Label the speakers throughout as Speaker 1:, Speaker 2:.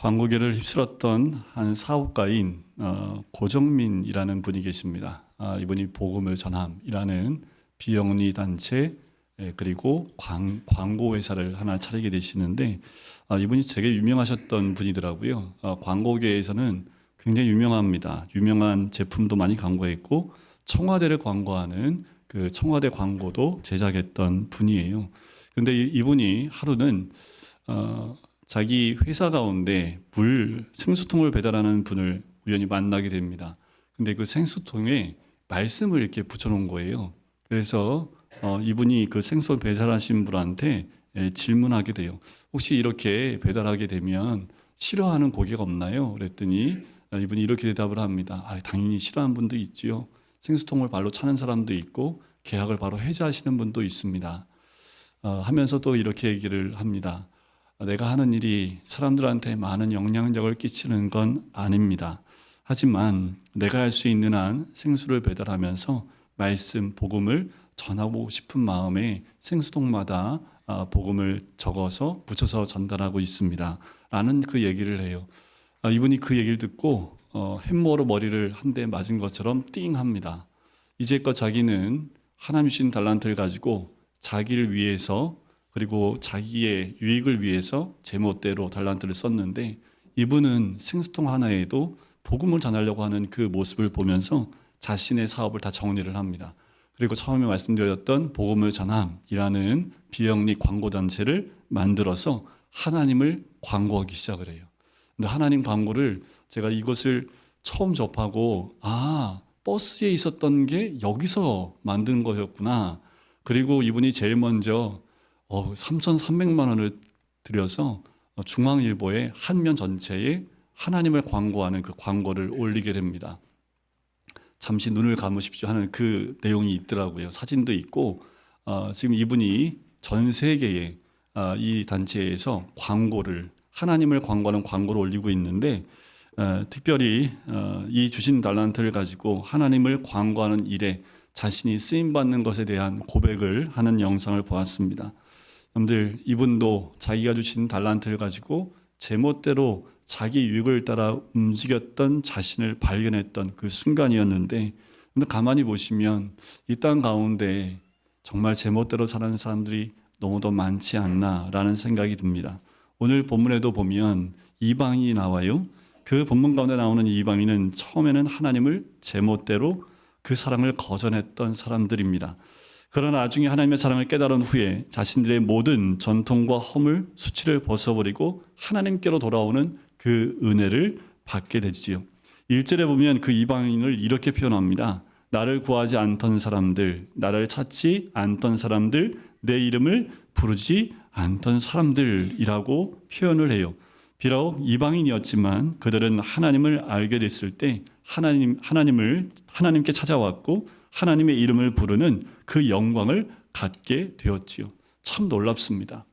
Speaker 1: 광고계를 휩쓸었던 한 사업가인 어, 고정민이라는 분이 계십니다. 아, 이분이 복음을 전함이라는 비영리 단체 예, 그리고 광, 광고 회사를 하나 차리게 되시는데 아, 이분이 되게 유명하셨던 분이더라고요. 아, 광고계에서는 굉장히 유명합니다. 유명한 제품도 많이 광고했고 청와대를 광고하는 그 청와대 광고도 제작했던 분이에요. 근데 이- 이분이 하루는 어, 자기 회사 가운데 물 생수통을 배달하는 분을 우연히 만나게 됩니다. 근데 그 생수통에 말씀을 이렇게 붙여놓은 거예요. 그래서 어, 이분이 그 생수 배달하신 분한테 예, 질문하게 돼요. 혹시 이렇게 배달하게 되면 싫어하는 고객 없나요? 그랬더니 어, 이분이 이렇게 대답을 합니다. 아, 당연히 싫어하는 분도 있지요. 생수통을 발로 차는 사람도 있고 계약을 바로 해지하시는 분도 있습니다. 어, 하면서 또 이렇게 얘기를 합니다. 내가 하는 일이 사람들한테 많은 영향력을 끼치는 건 아닙니다. 하지만 내가 할 수 있는 한 생수를 배달하면서 말씀, 복음을 전하고 싶은 마음에 생수통마다 아, 복음을 적어서 붙여서 전달하고 있습니다. 라는 그 얘기를 해요. 아, 이분이 그 얘기를 듣고 어, 햄머로 머리를 한 대 맞은 것처럼 띵 합니다. 이제껏 자기는 하나님 주신 달란트를 가지고 자기를 위해서 그리고 자기의 유익을 위해서 제멋대로 달란트를 썼는데 이분은 생수통 하나에도 복음을 전하려고 하는 그 모습을 보면서 자신의 사업을 다 정리를 합니다. 그리고 처음에 말씀드렸던 복음을 전함이라는 비영리 광고 단체를 만들어서 하나님을 광고하기 시작을 해요. 근데 하나님 광고를 제가 이것을 처음 접하고 아 버스에 있었던 게 여기서 만든 거였구나. 그리고 이분이 제일 먼저 어, 3,300만 원을 들여서 어, 중앙일보의 한 면 전체에 하나님을 광고하는 그 광고를 올리게 됩니다. 잠시 눈을 감으십시오 하는 그 내용이 있더라고요. 사진도 있고 어, 지금 이분이 전 세계에 어, 이 단체에서 광고를 하나님을 광고하는 광고를 올리고 있는데 어, 특별히 어, 이 주신 달란트를 가지고 하나님을 광고하는 일에 자신이 쓰임 받는 것에 대한 고백을 하는 영상을 보았습니다. 여러분들 이분도 자기가 주신 달란트를 가지고 제멋대로 자기 유익을 따라 움직였던 자신을 발견했던 그 순간이었는데 근데 가만히 보시면 이 땅 가운데 정말 제멋대로 사는 사람들이 너무도 많지 않나라는 생각이 듭니다. 오늘 본문에도 보면 이방이 나와요. 그 본문 가운데 나오는 이방인은 처음에는 하나님을 제멋대로 그 사랑을 거절했던 사람들입니다. 그러나 나중에 하나님의 사랑을 깨달은 후에 자신들의 모든 전통과 허물, 수치를 벗어버리고 하나님께로 돌아오는 그 은혜를 받게 되지요. 1절에 보면 그 이방인을 이렇게 표현합니다. 나를 구하지 않던 사람들, 나를 찾지 않던 사람들, 내 이름을 부르지 않던 사람들이라고 표현을 해요. 비록 이방인이었지만 그들은 하나님을 알게 됐을 때 하나님 하나님을 하나님께 찾아왔고 하나님의 이름을 부르는 그 영광을 갖게 되었지요. 참 놀랍습니다.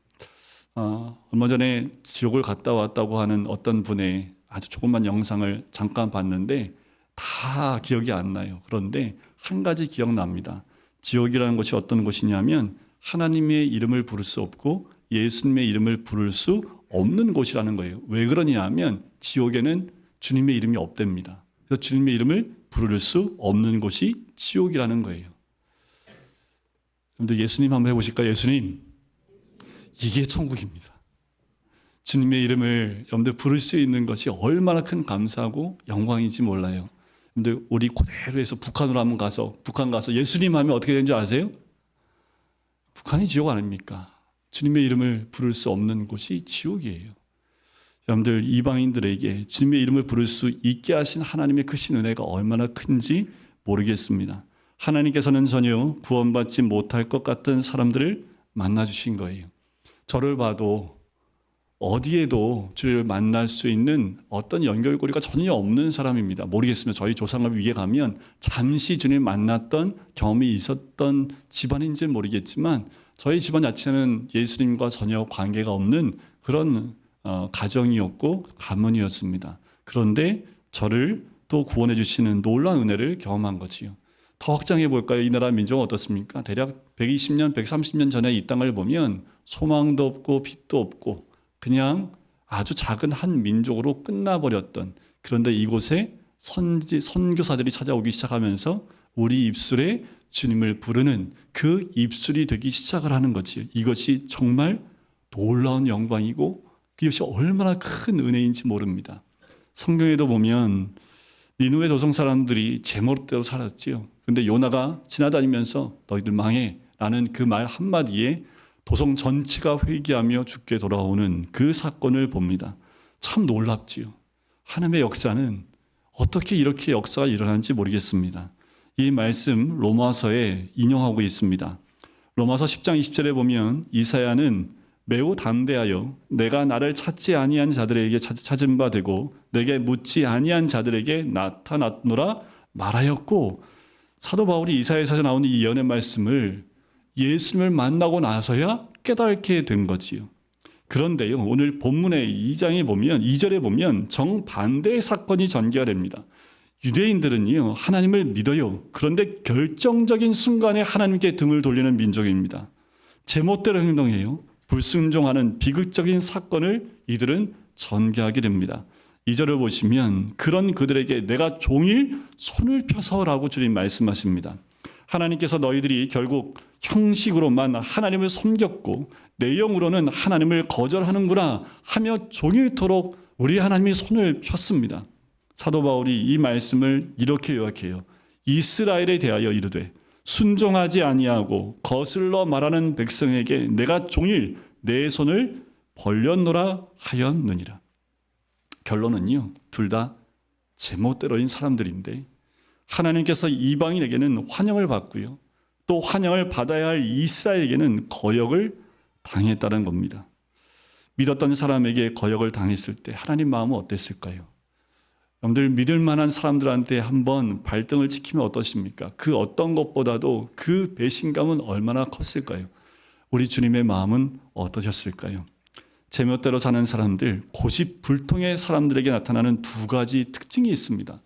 Speaker 1: 어, 얼마 전에 지옥을 갔다 왔다고 하는 어떤 분의 아주 조그만 영상을 잠깐 봤는데 다 기억이 안 나요. 그런데 한 가지 기억납니다. 지옥이라는 것이 어떤 곳이냐면 하나님의 이름을 부를 수 없고 예수님의 이름을 부를 수 없는 곳이라는 거예요. 왜 그러냐 하면 지옥에는 주님의 이름이 없답니다. 그래서 주님의 이름을 부를 수 없는 곳이 지옥이라는 거예요. 여러분들 예수님 한번 해보실까요? 예수님, 이게 천국입니다. 주님의 이름을 여러분들 부를 수 있는 것이 얼마나 큰 감사하고 영광인지 몰라요. 여러분들 우리 그대로 해서 북한으로 한번 가서 북한 가서 예수님 하면 어떻게 되는 줄 아세요? 북한이 지옥 아닙니까? 주님의 이름을 부를 수 없는 곳이 지옥이에요. 여러분들 이방인들에게 주님의 이름을 부를 수 있게 하신 하나님의 크신 은혜가 얼마나 큰지 모르겠습니다. 하나님께서는 전혀 구원받지 못할 것 같은 사람들을 만나 주신 거예요. 저를 봐도 어디에도 주를 만날 수 있는 어떤 연결고리가 전혀 없는 사람입니다. 모르겠습니다. 저희 조상을 위에 가면 잠시 주님 만났던 경험이 있었던 집안인지는 모르겠지만 저희 집안 자체는 예수님과 전혀 관계가 없는 그런 어, 가정이었고 가문이었습니다. 그런데 저를 또 구원해 주시는 놀라운 은혜를 경험한 거지요. 더 확장해 볼까요? 이 나라 민족은 어떻습니까? 대략 120년, 130년 전에 이 땅을 보면 소망도 없고 빛도 없고 그냥 아주 작은 한 민족으로 끝나버렸던 그런데 이곳에 선지 선교사들이 찾아오기 시작하면서 우리 입술에 주님을 부르는 그 입술이 되기 시작을 하는 거지. 이것이 정말 놀라운 영광이고 이것이 얼마나 큰 은혜인지 모릅니다. 성경에도 보면 니누의 도성 사람들이 제멋대로 살았지요. 근데 요나가 지나다니면서 너희들 망해 라는 그 말 한마디에 도성 전체가 회개하며 죽게 돌아오는 그 사건을 봅니다. 참 놀랍지요. 하나님의 역사는 어떻게 이렇게 역사가 일어나는지 모르겠습니다. 이 말씀 로마서에 인용하고 있습니다. 로마서 10장 20절에 보면 이사야는 매우 담대하여 내가 나를 찾지 아니한 자들에게 찾- 찾은 바 되고 내게 묻지 아니한 자들에게 나타났노라 말하였고 사도 바울이 이사야에서 나오는 이 예언의 말씀을 예수님을 만나고 나서야 깨닫게 된 거지요. 그런데요, 오늘 본문의 2장에 보면, 2절에 보면 정반대의 사건이 전개가 됩니다. 유대인들은요, 하나님을 믿어요. 그런데 결정적인 순간에 하나님께 등을 돌리는 민족입니다. 제멋대로 행동해요. 불순종하는 비극적인 사건을 이들은 전개하게 됩니다. 2절을 보시면 그런 그들에게 내가 종일 손을 펴서라고 주님 말씀하십니다. 하나님께서 너희들이 결국 형식으로만 하나님을 섬겼고 내용으로는 하나님을 거절하는구나 하며 종일토록 우리 하나님이 손을 폈습니다. 사도 바울이 이 말씀을 이렇게 요약해요. 이스라엘에 대하여 이르되 순종하지 아니하고 거슬러 말하는 백성에게 내가 종일 내 손을 벌렸노라 하였느니라. 결론은요. 둘 다 제멋대로인 사람들인데 하나님께서 이방인에게는 환영을 받고요. 또 환영을 받아야 할 이스라엘에게는 거역을 당했다는 겁니다. 믿었던 사람에게 거역을 당했을 때 하나님 마음은 어땠을까요? 여러분들 믿을 만한 사람들한테 한번 발등을 찍히면 어떠십니까? 그 어떤 것보다도 그 배신감은 얼마나 컸을까요? 우리 주님의 마음은 어떠셨을까요? 제멋대로 사는 사람들, 고집불통의 사람들에게 나타나는 두 가지 특징이 있습니다.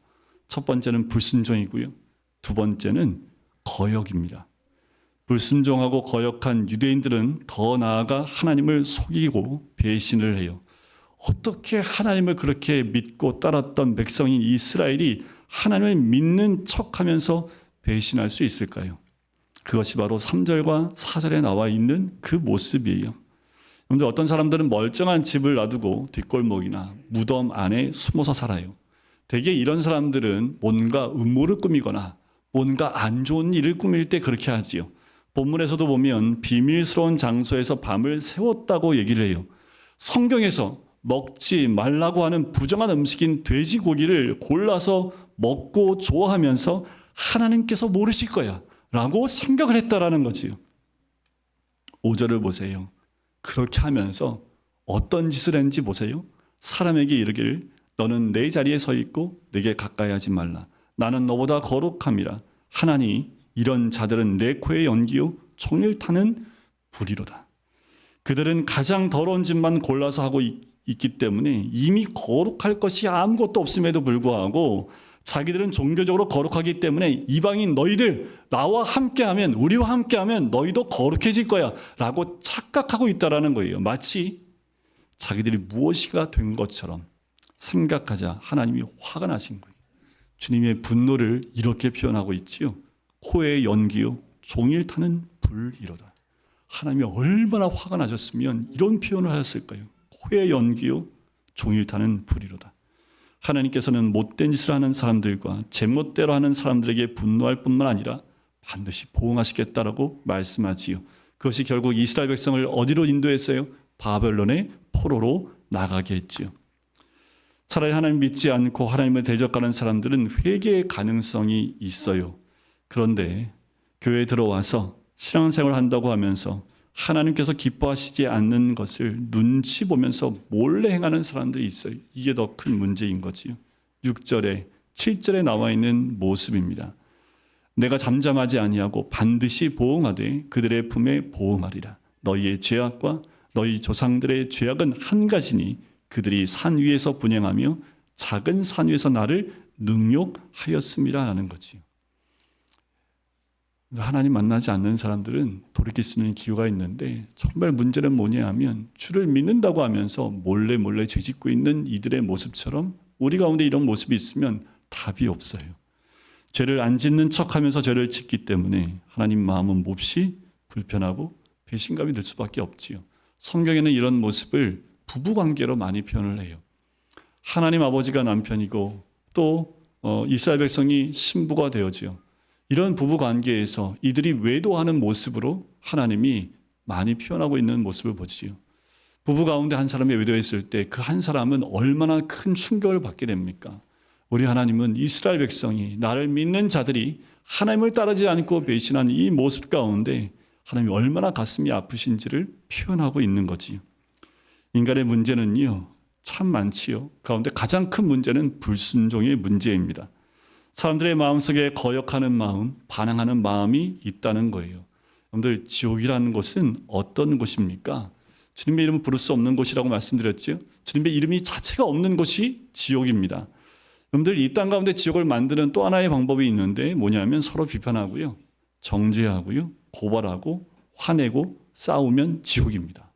Speaker 1: 첫 번째는 불순종이고요. 두 번째는 거역입니다. 불순종하고 거역한 유대인들은 더 나아가 하나님을 속이고 배신을 해요. 어떻게 하나님을 그렇게 믿고 따랐던 백성인 이스라엘이 하나님을 믿는 척 하면서 배신할 수 있을까요? 그것이 바로 3절과 4절에 나와 있는 그 모습이에요. 그런데 어떤 사람들은 멀쩡한 집을 놔두고 뒷골목이나 무덤 안에 숨어서 살아요. 대개 이런 사람들은 뭔가 음모를 꾸미거나 뭔가 안 좋은 일을 꾸밀 때 그렇게 하지요. 본문에서도 보면 비밀스러운 장소에서 밤을 세웠다고 얘기를 해요. 성경에서 먹지 말라고 하는 부정한 음식인 돼지고기를 골라서 먹고 좋아하면서 하나님께서 모르실 거야 라고 생각을 했다라는 거지요. 5절을 보세요. 그렇게 하면서 어떤 짓을 했는지 보세요. 사람에게 이르기를 너는 내 자리에 서 있고 내게 가까이 하지 말라. 나는 너보다 거룩함이라. 하나니 이런 자들은 내 코에 연기요 총일 타는 불이로다. 그들은 가장 더러운 짓만 골라서 하고 있, 있기 때문에 이미 거룩할 것이 아무것도 없음에도 불구하고 자기들은 종교적으로 거룩하기 때문에 이방인 너희들 나와 함께하면 우리와 함께하면 너희도 거룩해질 거야라고 착각하고 있다라는 거예요. 마치 자기들이 무엇이가 된 것처럼 생각하자 하나님이 화가 나신 거예요. 주님의 분노를 이렇게 표현하고 있지요. 코에 연기요 종일 타는 불이로다. 하나님이 얼마나 화가 나셨으면 이런 표현을 하셨을까요? 코에 연기요 종일 타는 불이로다. 하나님께서는 못된 짓을 하는 사람들과 제멋대로 하는 사람들에게 분노할 뿐만 아니라 반드시 보응하시겠다라고 말씀하지요. 그것이 결국 이스라엘 백성을 어디로 인도했어요? 바벨론의 포로로 나가게 했지요. 차라리 하나님 믿지 않고 하나님을 대적하는 사람들은 회개의 가능성이 있어요. 그런데 교회에 들어와서 신앙생활을 한다고 하면서 하나님께서 기뻐하시지 않는 것을 눈치 보면서 몰래 행하는 사람들이 있어요. 이게 더 큰 문제인 거지요. 6절에 7절에 나와 있는 모습입니다. 내가 잠잠하지 아니하고 반드시 보응하되 그들의 품에 보응하리라. 너희의 죄악과 너희 조상들의 죄악은 한 가지니 그들이 산 위에서 분행하며 작은 산 위에서 나를 능욕하였음이라는 거지요. 하나님 만나지 않는 사람들은 돌이킬 수 있는 기회가 있는데 정말 문제는 뭐냐 하면 주를 믿는다고 하면서 몰래 몰래 죄짓고 있는 이들의 모습처럼 우리 가운데 이런 모습이 있으면 답이 없어요. 죄를 안 짓는 척하면서 죄를 짓기 때문에 하나님 마음은 몹시 불편하고 배신감이 들 수밖에 없지요. 성경에는 이런 모습을 부부 관계로 많이 표현을 해요. 하나님 아버지가 남편이고 또 어, 이스라엘 백성이 신부가 되어지요. 이런 부부 관계에서 이들이 외도하는 모습으로 하나님이 많이 표현하고 있는 모습을 보지요. 부부 가운데 한 사람이 외도했을 때 그 한 사람은 얼마나 큰 충격을 받게 됩니까? 우리 하나님은 이스라엘 백성이 나를 믿는 자들이 하나님을 따르지 않고 배신한 이 모습 가운데 하나님이 얼마나 가슴이 아프신지를 표현하고 있는 거지요. 인간의 문제는요, 참 많지요. 가운데 가장 큰 문제는 불순종의 문제입니다. 사람들의 마음속에 거역하는 마음, 반항하는 마음이 있다는 거예요. 여러분들, 지옥이라는 곳은 어떤 곳입니까? 주님의 이름을 부를 수 없는 곳이라고 말씀드렸죠. 주님의 이름이 자체가 없는 곳이 지옥입니다. 여러분들, 이 땅 가운데 지옥을 만드는 또 하나의 방법이 있는데 뭐냐면 서로 비판하고요. 정죄하고요. 고발하고 화내고 싸우면 지옥입니다.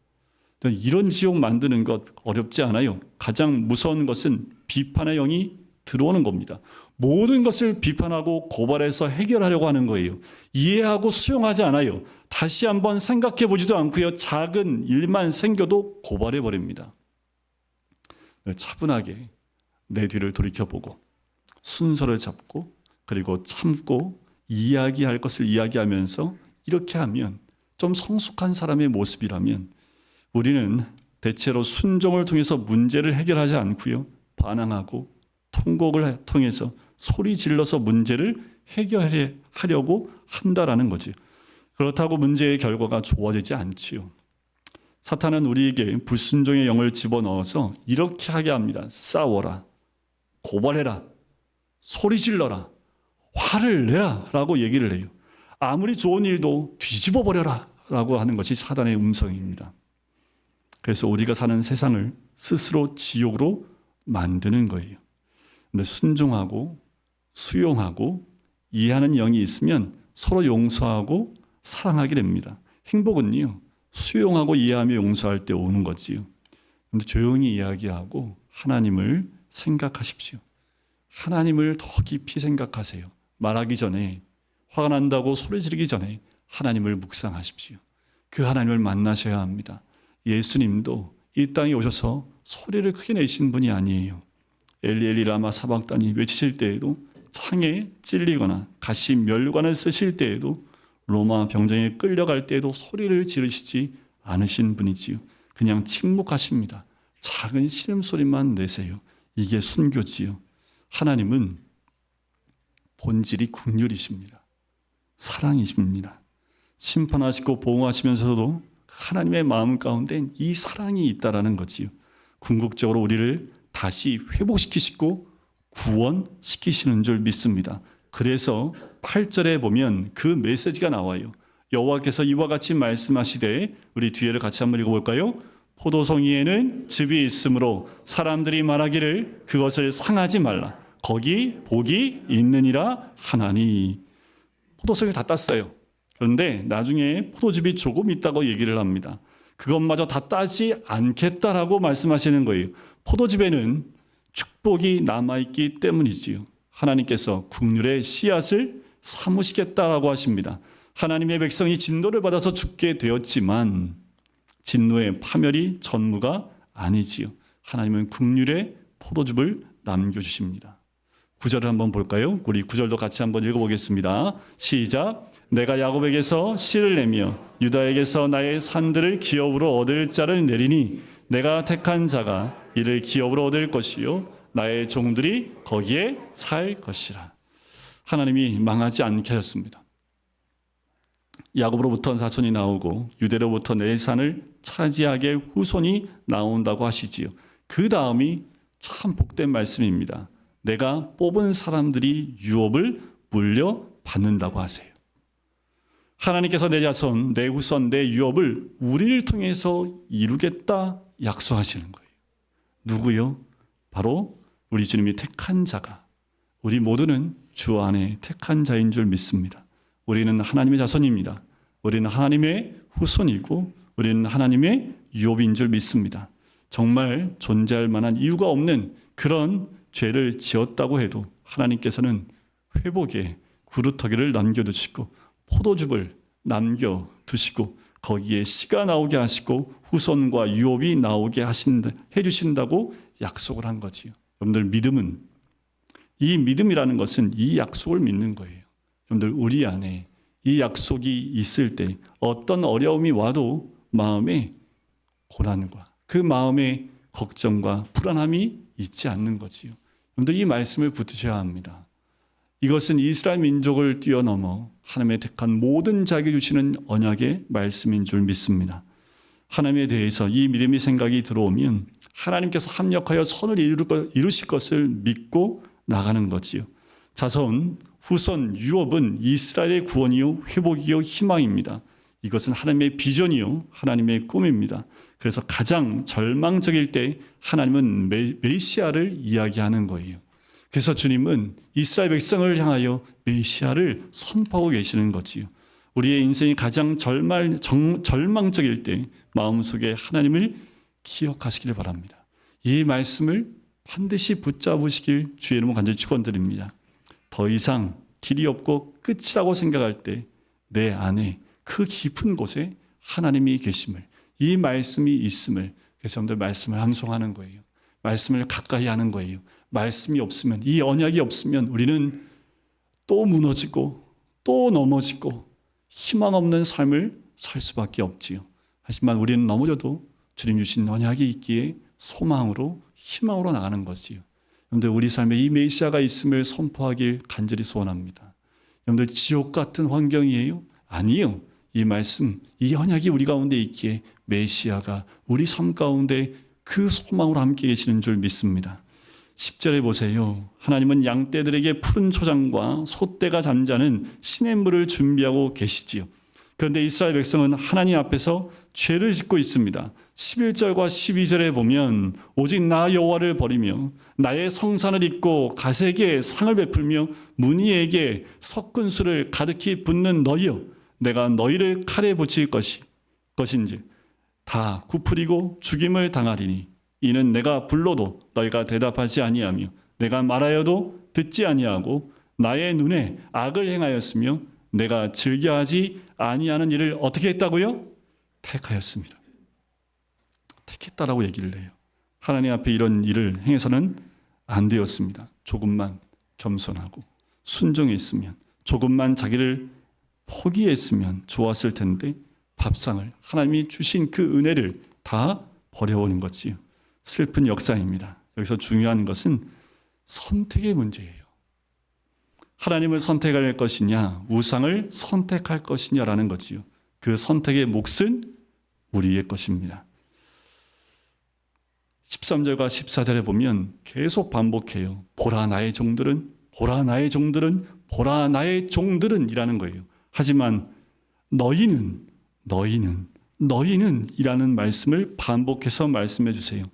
Speaker 1: 이런 지옥 만드는 것 어렵지 않아요. 가장 무서운 것은 비판의 영이 들어오는 겁니다. 모든 것을 비판하고 고발해서 해결하려고 하는 거예요. 이해하고 수용하지 않아요. 다시 한번 생각해 보지도 않고요. 작은 일만 생겨도 고발해 버립니다. 차분하게 내 뒤를 돌이켜보고 순서를 잡고 그리고 참고 이야기할 것을 이야기하면서 이렇게 하면 좀 성숙한 사람의 모습이라면 우리는 대체로 순종을 통해서 문제를 해결하지 않고요. 반항하고 통곡을 통해서 소리 질러서 문제를 해결하려고 한다라는 거지. 그렇다고 문제의 결과가 좋아지지 않지요. 사탄은 우리에게 불순종의 영을 집어넣어서 이렇게 하게 합니다. 싸워라. 고발해라. 소리 질러라. 화를 내라. 라고 얘기를 해요. 아무리 좋은 일도 뒤집어 버려라. 라고 하는 것이 사단의 음성입니다. 그래서 우리가 사는 세상을 스스로 지옥으로 만드는 거예요. 근데 순종하고 수용하고 이해하는 영이 있으면 서로 용서하고 사랑하게 됩니다. 행복은요, 수용하고 이해하며 용서할 때 오는 거지요. 근데 조용히 이야기하고 하나님을 생각하십시오. 하나님을 더 깊이 생각하세요. 말하기 전에 화가 난다고 소리 지르기 전에 하나님을 묵상하십시오. 그 하나님을 만나셔야 합니다. 예수님도 이 땅에 오셔서 소리를 크게 내신 분이 아니에요. 엘리 엘리 라마 사박단이 외치실 때에도 창에 찔리거나 가시 멸관을 쓰실 때에도 로마 병정에 끌려갈 때에도 소리를 지르시지 않으신 분이지요. 그냥 침묵하십니다. 작은 신음소리만 내세요. 이게 순교지요. 하나님은 본질이 국률이십니다. 사랑이십니다. 심판하시고 보호하시면서도 하나님의 마음 가운데 이 사랑이 있다라는 거지요. 궁극적으로 우리를 다시 회복시키시고 구원시키시는 줄 믿습니다. 그래서 8절에 보면 그 메시지가 나와요. 여호와께서 이와 같이 말씀하시되 우리 뒤에를 같이 한번 읽어볼까요? 포도송이에는 즙이 있으므로 사람들이 말하기를 그것을 상하지 말라. 거기 복이 있느니라 하나니. 포도송이 다 땄어요. 그런데 나중에 포도즙이 조금 있다고 얘기를 합니다. 그것마저 다 따지 않겠다라고 말씀하시는 거예요. 포도즙에는 축복이 남아있기 때문이지요. 하나님께서 국률의 씨앗을 삼으시겠다라고 하십니다. 하나님의 백성이 진노를 받아서 죽게 되었지만 진노의 파멸이 전무가 아니지요. 하나님은 국률의 포도즙을 남겨주십니다. 구절을 한번 볼까요? 우리 구절도 같이 한번 읽어보겠습니다. 시작. 내가 야곱에게서 씨를 내며 유다에게서 나의 산들을 기업으로 얻을 자를 내리니 내가 택한 자가 이를 기업으로 얻을 것이요 나의 종들이 거기에 살 것이라. 하나님이 망하지 않게 하셨습니다. 야곱으로부터 자손이 나오고 유대로부터 내 산을 차지하게 후손이 나온다고 하시지요. 그 다음이 참 복된 말씀입니다. 내가 뽑은 사람들이 유업을 물려받는다고 하세요. 하나님께서 내 자손, 내 후손, 내 유업을 우리를 통해서 이루겠다 약속하시는 거예요. 누구요? 바로 우리 주님이 택한 자가 우리 모두는 주 안에 택한 자인 줄 믿습니다. 우리는 하나님의 자손입니다. 우리는 하나님의 후손이고 우리는 하나님의 유업인 줄 믿습니다. 정말 존재할 만한 이유가 없는 그런 죄를 지었다고 해도 하나님께서는 회복의 구루터기를 남겨두시고 포도즙을 남겨두시고 거기에 씨가 나오게 하시고 후손과 유업이 나오게 하신다, 해 주신다고 약속을 한 거지요. 여러분들 믿음은 이 믿음이라는 것은 이 약속을 믿는 거예요. 여러분들 우리 안에 이 약속이 있을 때 어떤 어려움이 와도 마음에 고난과 그 마음에 걱정과 불안함이 있지 않는 거지요. 여러분들 이 말씀을 붙으셔야 합니다. 이것은 이스라엘 민족을 뛰어넘어 하나님의 택한 모든 자에게 주시는 언약의 말씀인 줄 믿습니다. 하나님에 대해서 이 믿음의 생각이 들어오면 하나님께서 합력하여 선을 이루실 것을 믿고 나가는 거지요. 자손, 후손, 유업은 이스라엘의 구원이요 회복이요 희망입니다. 이것은 하나님의 비전이요 하나님의 꿈입니다. 그래서 가장 절망적일 때 하나님은 메, 메시아를 이야기하는 거예요. 그래서 주님은 이스라엘 백성을 향하여 메시아를 선포하고 계시는 거지요. 우리의 인생이 가장 절말, 정, 절망적일 때 마음속에 하나님을 기억하시길 바랍니다. 이 말씀을 반드시 붙잡으시길 주의 이름으로 간절히 축원드립니다. 더 이상 길이 없고 끝이라고 생각할 때 내 안에 그 깊은 곳에 하나님이 계심을 이 말씀이 있음을 그래서 여러분들 말씀을 함송하는 거예요. 말씀을 가까이 하는 거예요. 말씀이 없으면 이 언약이 없으면 우리는 또 무너지고 또 넘어지고 희망 없는 삶을 살 수밖에 없지요. 하지만 우리는 넘어져도 주님 주신 언약이 있기에 소망으로 희망으로 나가는 것이요. 여러분들 우리 삶에 이 메시아가 있음을 선포하길 간절히 소원합니다. 여러분들 지옥 같은 환경이에요? 아니요. 이 말씀, 이 언약이 우리 가운데 있기에 메시아가 우리 삶 가운데 그 소망으로 함께 계시는 줄 믿습니다. 10절에 보세요. 하나님은 양떼들에게 푸른 초장과 소떼가 잠자는 시냇물을 준비하고 계시지요. 그런데 이스라엘 백성은 하나님 앞에서 죄를 짓고 있습니다. 11절과 12절에 보면 오직 나 여호와를 버리며 나의 성산을 입고 가세에게 상을 베풀며 문희에게 섞은 술을 가득히 붓는 너희여 내가 너희를 칼에 붙일 것이 것인지 다 구풀이고 죽임을 당하리니 이는 내가 불러도 너희가 대답하지 아니하며 내가 말하여도 듣지 아니하고 나의 눈에 악을 행하였으며 내가 즐겨하지 아니하는 일을 어떻게 했다고요? 택하였습니다. 택했다라고 얘기를 해요. 하나님 앞에 이런 일을 행해서는 안 되었습니다. 조금만 겸손하고 순종했으면 조금만 자기를 포기했으면 좋았을 텐데 밥상을 하나님이 주신 그 은혜를 다 버려오는 거지요. 슬픈 역사입니다. 여기서 중요한 것은 선택의 문제예요. 하나님을 선택할 것이냐, 우상을 선택할 것이냐라는 거지요. 그 선택의 몫은 우리의 것입니다. 13절과 14절에 보면 계속 반복해요. 보라 나의 종들은, 보라 나의 종들은, 보라 나의 종들은 이라는 거예요. 하지만 너희는, 너희는, 너희는 이라는 말씀을 반복해서 말씀해 주세요.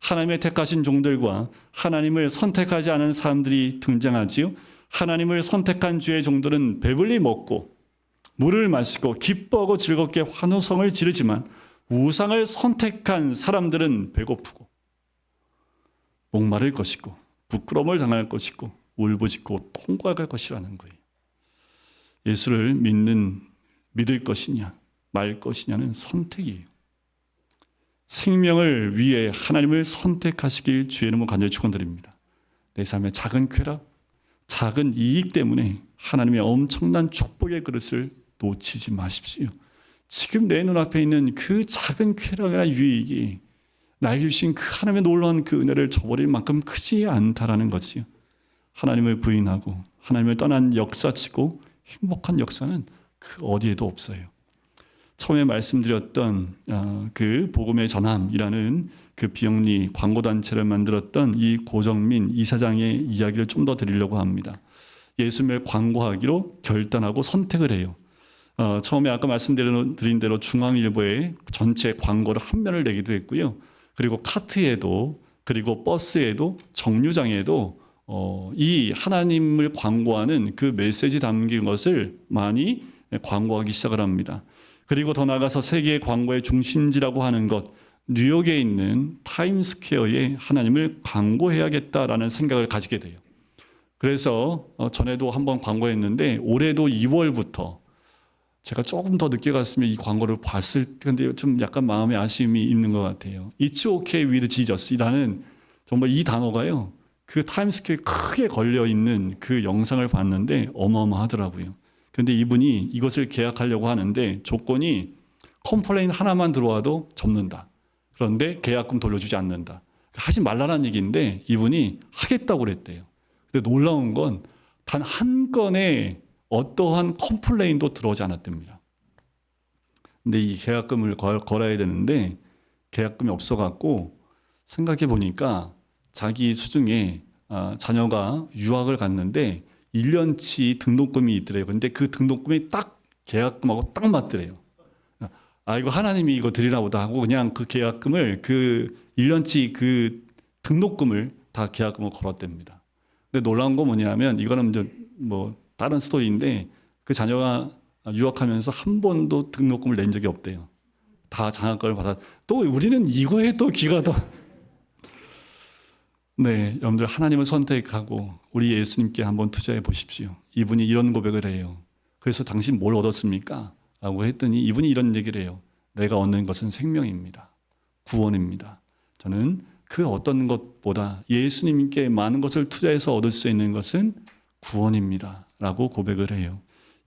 Speaker 1: 하나님의 택하신 종들과 하나님을 선택하지 않은 사람들이 등장하지요. 하나님을 선택한 주의 종들은 배불리 먹고 물을 마시고 기뻐하고 즐겁게 환호성을 지르지만 우상을 선택한 사람들은 배고프고 목마를 것이고 부끄러움을 당할 것이고 울부짖고 통과할 것이라는 거예요. 예수를 믿는 믿을 것이냐 말 것이냐는 선택이에요. 생명을 위해 하나님을 선택하시길 주의 이름으로 간절히 축원드립니다. 내 삶의 작은 쾌락, 작은 이익 때문에 하나님의 엄청난 축복의 그릇을 놓치지 마십시오. 지금 내 눈앞에 있는 그 작은 쾌락이나 유익이 나에게 주신 그 하나님의 놀라운 그 은혜를 저버릴 만큼 크지 않다라는 거지요. 하나님을 부인하고 하나님을 떠난 역사치고 행복한 역사는 그 어디에도 없어요. 처음에 말씀드렸던 어, 그 복음의 전함이라는 그 비영리 광고 단체를 만들었던 이 고정민 이사장의 이야기를 좀 더 드리려고 합니다. 예수님을 광고하기로 결단하고 선택을 해요. 어, 처음에 아까 말씀드린 대로 중앙일보에 전체 광고를 한 면을 내기도 했고요. 그리고 카트에도 그리고 버스에도 정류장에도 어, 이 하나님을 광고하는 그 메시지 담긴 것을 많이 광고하기 시작을 합니다. 그리고 더 나아가서 세계 광고의 중심지라고 하는 것, 뉴욕에 있는 타임스퀘어에 하나님을 광고해야겠다라는 생각을 가지게 돼요. 그래서 어, 전에도 한번 광고했는데 올해도 2월부터 제가 조금 더 늦게 갔으면 이 광고를 봤을 텐데 좀 약간 마음의 아쉬움이 있는 것 같아요. It's okay with Jesus이라는 정말 이 단어가요. 그 타임스퀘어에 크게 걸려 있는 그 영상을 봤는데 어마어마하더라고요. 근데 이분이 이것을 계약하려고 하는데 조건이 컴플레인 하나만 들어와도 접는다. 그런데 계약금 돌려주지 않는다. 하지 말라는 얘기인데 이분이 하겠다고 그랬대요. 근데 놀라운 건 단 한 건의 어떠한 컴플레인도 들어오지 않았답니다. 근데 이 계약금을 걸, 걸어야 되는데 계약금이 없어갖고 생각해 보니까 자기 수중에 아, 자녀가 유학을 갔는데 1년치 등록금이 있더래요. 근데 그 등록금이 딱 계약금하고 딱 맞더래요. 아, 이거 하나님이 이거 드리나 보다 하고 그냥 그 계약금을 그 1년치 그 등록금을 다 계약금을 걸었답니다. 근데 놀라운 건 뭐냐면 이거는 이제 뭐 다른 스토리인데 그 자녀가 유학하면서 한 번도 등록금을 낸 적이 없대요. 다 장학금을 받아. 또 우리는 이거에 또 귀가 더. 네, 여러분들 하나님을 선택하고 우리 예수님께 한번 투자해 보십시오. 이분이 이런 고백을 해요. 그래서 당신 뭘 얻었습니까? 라고 했더니 이분이 이런 얘기를 해요. 내가 얻는 것은 생명입니다. 구원입니다. 저는 그 어떤 것보다 예수님께 많은 것을 투자해서 얻을 수 있는 것은 구원입니다. 라고 고백을 해요.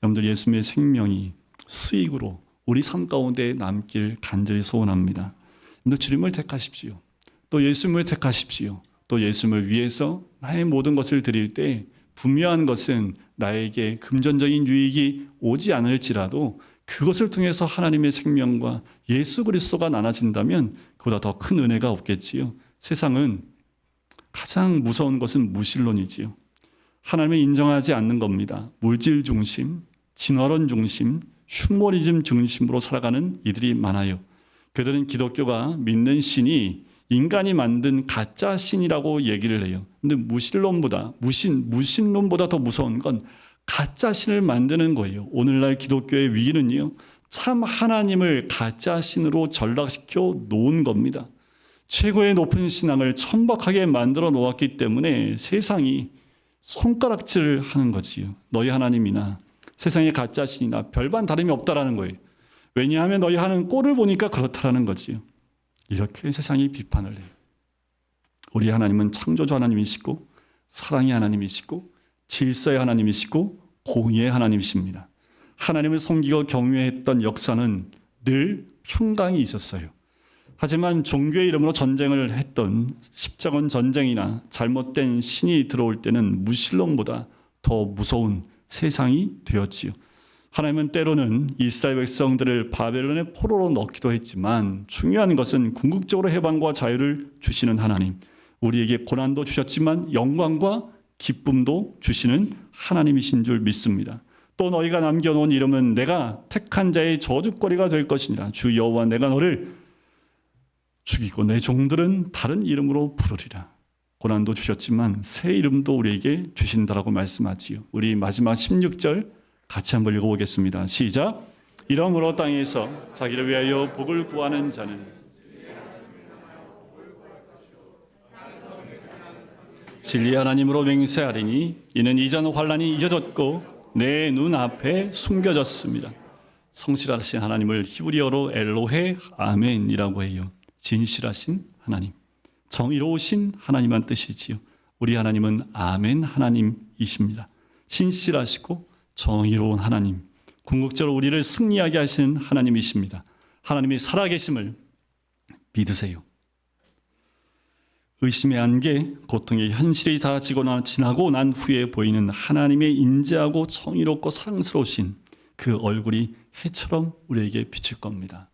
Speaker 1: 여러분들 예수님의 생명이 수익으로 우리 삶 가운데 남길 간절히 소원합니다. 여러분들 주님을 택하십시오. 또 예수님을 택하십시오. 또 예수님을 위해서 나의 모든 것을 드릴 때 분명한 것은 나에게 금전적인 유익이 오지 않을지라도 그것을 통해서 하나님의 생명과 예수 그리스도가 나눠진다면 그보다 더 큰 은혜가 없겠지요. 세상은 가장 무서운 것은 무신론이지요. 하나님을 인정하지 않는 겁니다. 물질 중심, 진화론 중심, 슈머리즘 중심으로 살아가는 이들이 많아요. 그들은 기독교가 믿는 신이 인간이 만든 가짜 신이라고 얘기를 해요. 근데 무신론보다 무신 무신론보다 더 무서운 건 가짜 신을 만드는 거예요. 오늘날 기독교의 위기는요. 참 하나님을 가짜 신으로 전락시켜 놓은 겁니다. 최고의 높은 신앙을 천박하게 만들어 놓았기 때문에 세상이 손가락질을 하는 거지요. 너희 하나님이나 세상의 가짜 신이나 별반 다름이 없다라는 거예요. 왜냐하면 너희 하는 꼴을 보니까 그렇다라는 거지요. 이렇게 세상이 비판을 해요. 우리 하나님은 창조주 하나님이시고 사랑의 하나님이시고 질서의 하나님이시고 공의의 하나님이십니다. 하나님을 섬기고 경외했던 역사는 늘 평강이 있었어요. 하지만 종교의 이름으로 전쟁을 했던 십자군 전쟁이나 잘못된 신이 들어올 때는 무신론보다 더 무서운 세상이 되었지요. 하나님은 때로는 이스라엘 백성들을 바벨론의 포로로 넣기도 했지만 중요한 것은 궁극적으로 해방과 자유를 주시는 하나님. 우리에게 고난도 주셨지만 영광과 기쁨도 주시는 하나님이신 줄 믿습니다. 또 너희가 남겨놓은 이름은 내가 택한 자의 저주거리가 될 것이니라. 주 여호와 내가 너를 죽이고 내 종들은 다른 이름으로 부르리라. 고난도 주셨지만 새 이름도 우리에게 주신다라고 말씀하지요. 우리 마지막 16절 같이 한번 읽어보겠습니다. 시작. 이러므로 땅에서 자기를 위하여 복을 구하는 자는 진리 하나님으로 맹세하리니 이는 이전 환란이 잊어졌고 내 눈앞에 숨겨졌습니다. 성실하신 하나님을 히브리어로 엘로헤 아멘이라고 해요. 진실하신 하나님, 정의로우신 하나님한 뜻이지요. 우리 하나님은 아멘 하나님이십니다. 신실하시고 정의로운 하나님, 궁극적으로 우리를 승리하게 하신 하나님이십니다. 하나님이 살아계심을 믿으세요. 의심의 안개, 고통의 현실이 다 지나고 난 후에 보이는 하나님의 인자하고 정의롭고 사랑스러우신 그 얼굴이 해처럼 우리에게 비칠 겁니다.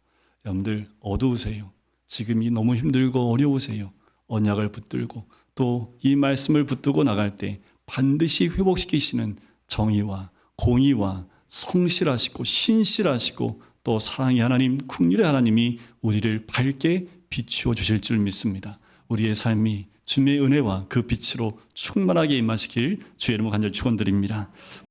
Speaker 1: 여러분들 어두우세요. 지금이 너무 힘들고 어려우세요. 언약을 붙들고 또 이 말씀을 붙들고 나갈 때 반드시 회복시키시는 정의와 공의와 성실하시고 신실하시고 또 사랑의 하나님, 국률의 하나님이 우리를 밝게 비추어 주실 줄 믿습니다. 우리의 삶이 주님의 은혜와 그 빛으로 충만하게 임하시길 주의 이름으로 간절히 축원드립니다.